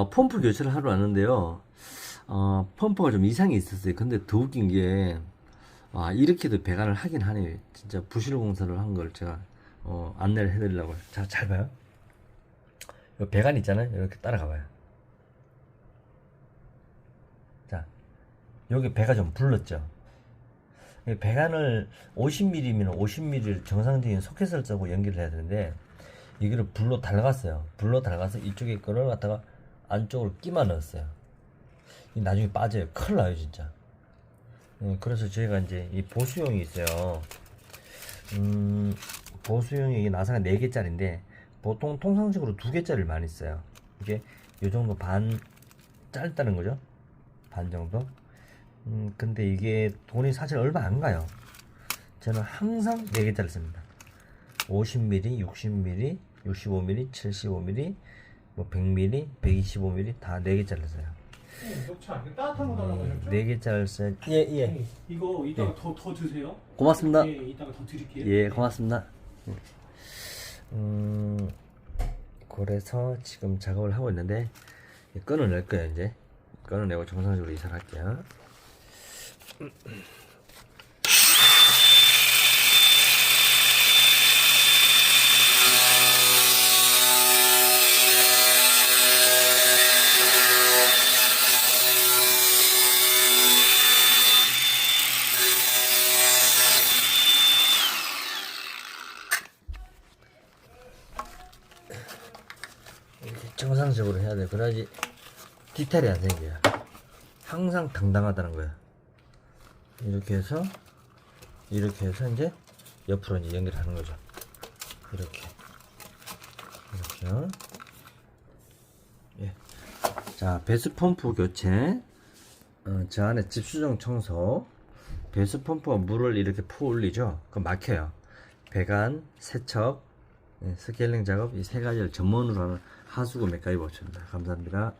어, 펌프 교체를 하러 왔는데요. 어, 펌프가 좀 이상이 있었어요. 근데 더 웃긴 게, 아, 이렇게도 배관을 하긴 하네요. 진짜 부실 공사를 한 걸 제가, 어, 안내를 해드리려고. 자, 잘 봐요. 이 배관 있잖아요. 이렇게 따라가 봐요. 자, 여기 배가 좀 불렀죠. 이 배관을 50mm면 50mm를 정상적인 소켓을 쓰고 연결을 해야 되는데, 이거를 불로 달갔어요. 불로 달가서 이쪽에 갖다가 안쪽으로 끼만 넣었어요. 이 나중에 빠져요. 큰일 나요, 진짜. 예, 그래서 저희가 이제 이 보수용이 있어요. 음, 보수용이 이게 나사가 4개짜리인데, 보통 통상적으로 2개짜리를 많이 써요. 이게 요 정도 반 짧다는 거죠. 반 정도. 음, 근데 이게 돈이 사실 얼마 안 가요. 저는 항상 4개짜리 씁니다. 50mm, 60mm, 65mm, 75mm, 뭐 100mm, 125mm 다 4개짜리 써요. 네, 녹차 이거 따뜻한 거 달라고 하셨죠? 4개짜리 써요. 예, 예. 네, 이거 이따가 예. 더, 더 드세요. 고맙습니다. 예, 이따가 더 드릴게요. 예, 고맙습니다. 음, 그래서 지금 작업을 하고 있는데, 끊어낼 거예요, 이제. 끊어내고 정상적으로 이사를 할게요. 정상적으로 해야 돼. 그래야지 디테일이 안 생겨요. 항상 당당하다는 거야. 이렇게 해서, 이렇게 해서 이제 옆으로 이제 연결하는 거죠. 이렇게. 이렇게요. 예. 자, 배수 펌프 교체. 어, 저 안에 집수정 청소. 배수 펌프가 물을 이렇게 퍼 올리죠. 그럼 막혀요. 배관, 세척, 예, 스케일링 작업 이 세 가지를 전문으로 하는 하수구 맥가이버입니다. 감사합니다.